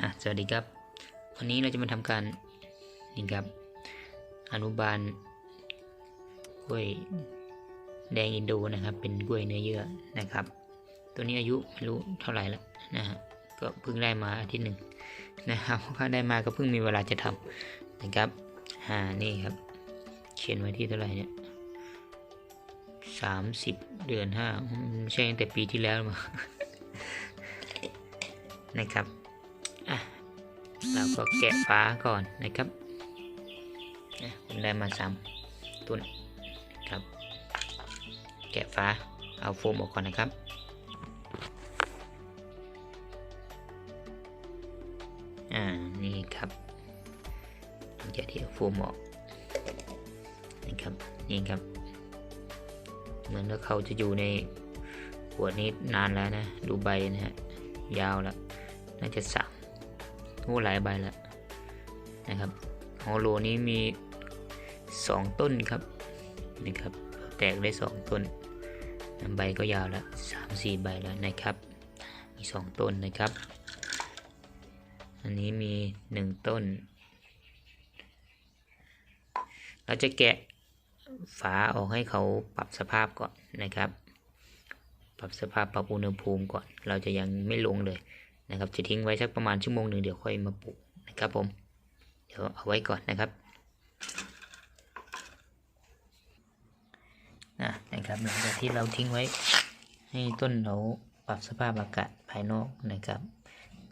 อะสวัสดีครับ วันนี้เราจะมาทำการนี่ครับ อนุบาลกล้วยแดงอินโดนะครับ เป็นกล้วยเนื้อเยื่อนะครับ ตัวนี้อายุไม่รู้เท่าไหร่แล้วนะฮะก็เพิ่งได้มาอาทิตย์หนึ่งนะครับก็ได้มาก็เพิ่งมีเวลาจะทำนะครับอ่านี่ครับ เขียนไว้ที่เท่าไหร่เนี่ยสามสิบเดือนห้าใช่ตั้งแต่ปีที่แล้วมานะครับ เราก็แกะฝาก่อนนะครับผมได้มาสามตัวนครับ แกะฝาเอาโฟมออกก่อนนะครับอ่านี่ครับหลังจากที่เอาโฟมออกนะครับนี่ครับ เหมือนว่าเขาจะอยู่ในขวดนี้นานแล้วนะ ดูใบนะฮะยาวแล้วน่าจะสาม โอ้หลายใบแล้วนะครับฮอลโลนี้มีสองต้นครับนะครับ แตกได้สองต้นใบก็ยาวแล้วสามสี่ใบแล้วนะครับ มีสองต้นนะครับ อันนี้มีหนึ่งต้น เราจะแกะฝาออกให้เขาปรับสภาพก่อนนะครับ ปรับสภาพปรับอุณหภูมิก่อน เราจะยังไม่ลงเลย นะครับจะทิ้งไว้สักประมาณชั่วโมงหนึ่งเดี๋ยวค่อยมาปลูกนะครับผมเดี๋ยวเอาไว้ก่อนนะครับนะนะครับหลังจากที่เราทิ้งไว้ให้ต้นเราปรับสภาพอากาศภายนอกนะครับ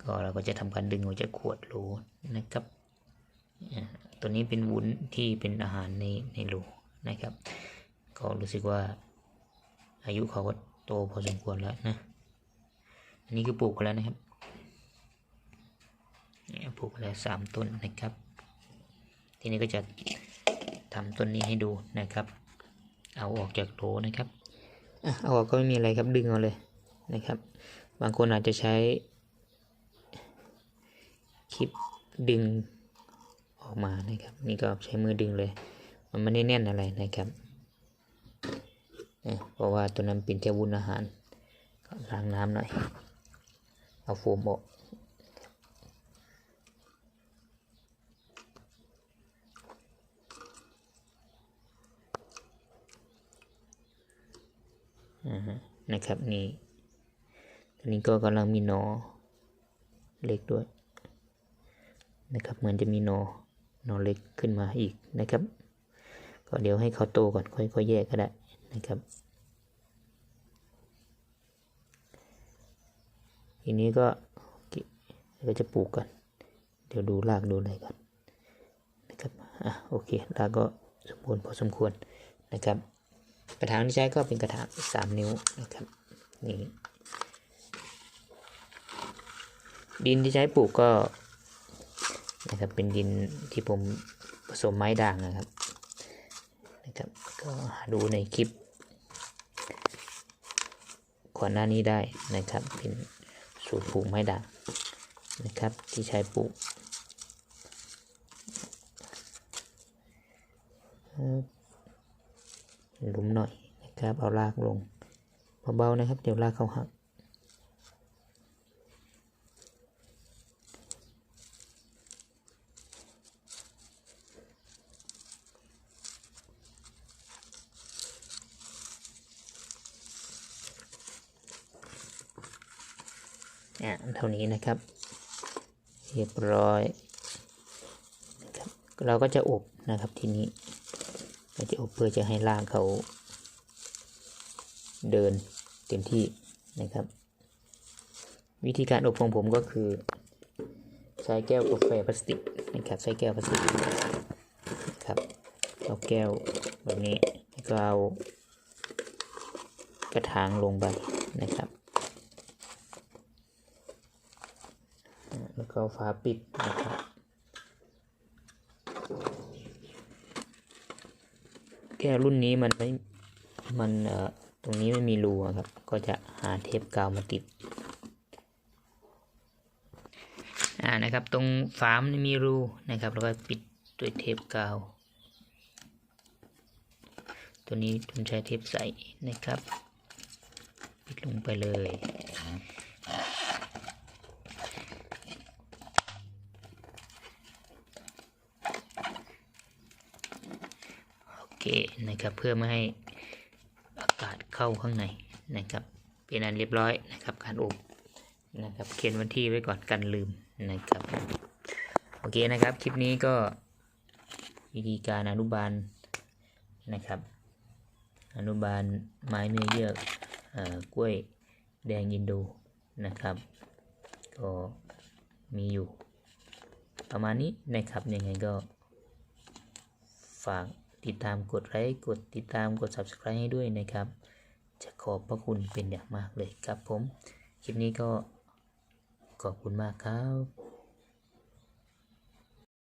ก็เราก็จะทำการดึงออกจากขวดโหลนะครับอ่าตัวนี้เป็นวุ้นที่เป็นอาหารในในโหลนะครับ ก็รู้สึกว่าอายุเขาก็โตพอสมควรแล้วนะ อันนี้คือปลูกแล้วนะครับ ปลูกแล้วสามต้นนะครับ ทีนี้ก็จะทำต้นนี้ให้ดูนะครับ เอาออกจากโหลนะครับเอาออกก็ไม่มีอะไรครับดึงเอาเลยนะครับ บางคนอาจจะใช้คลิปดึงออกมานะครับ นี่ก็ใช้มือดึงเลย มันไม่ได้แน่นอะไรนะครับเนี่ยเพราะว่าตัวนั้นเป็นแค่วุ้นอาหารก็ล้างน้ำหน่อย เอาโฟมออก อ่าฮะ นะครับนี่ตอนนี้ก็กำลังมีหนอเล็กด้วยนะครับเหมือนจะมีหนอหนอเล็กขึ้นมาอีกนะครับ ก็เดี๋ยวให้เขาโตก่อนค่อยๆแยกก็ได้นะครับทีนี้ก็ก็จะปลูกกัน เดี๋ยวดูรากดูอะไรก่อนนะครับอะโอเครากก็สมบูรณ์พอสมควรนะครับ กระถางที่ใช้ก็เป็นกระถางสามนิ้วนะครับนี่ดินที่ใช้ปลูกก็นะครับเป็นดินที่ผมผสมไม้ด่างนะครับนะครับก็ดูในคลิปก่อนหน้านี้ได้นะครับ เป็นสูตรปลูกไม้ด่างนะครับ ที่ใช้ปลูก หลุมหน่อยนะครับ เอารากลงเบาๆนะครับ เดี๋ยวรากเขาหักอะเท่านี้นะครับ เรียบร้อยนะครับเราก็จะอบนะครับทีนี้ เราจะอบเพื่อจะให้รากเขาเดินเต็มที่นะครับ วิธีการอบของผมก็คือ ใช้แก้วกาแฟพลาสติกนะครับใช้แก้วพลาสติกครับเอาแก้วแบบนี้แล้วก็เอากระถางลงไปนะครับแล้วก็ฝาปิดนะครับ ก้วรุ่นนี้มันไม่ มันเอ่อตรงนี้ไม่มีรูครับ ก็จะหาเทปกาวมาติด อ่านะครับ ตรงฝามันมีรูนะครับ แล้วก็ปิดด้วยเทปกาว ตัวนี้ผมใช้เทปใสนะครับ ปิดลงไปเลย เคนะครับ เพื่อไม่ให้อากาศเข้าข้างในนะครับ เป็นอันเรียบร้อยนะครับ การอบนะครับเขียนวันที่ไว้ก่อนกันลืมนะครับ โอเคนะครับ คลิปนี้ก็วิธีการอนุบาลนะครับ อนุบาลไม้เนื้อเยื่อเอ่อกล้วยแดงอินโดนะครับ ก็มีอยู่ ประมาณนี้นะครับยังไงก็ฝาก ติดตามกดไลค์กดติดตามกด subscribe ให้ด้วยนะครับ จะขอบพระคุณเป็นอย่างมากเลยครับผม คลิปนี้ก็ขอบคุณมากครับ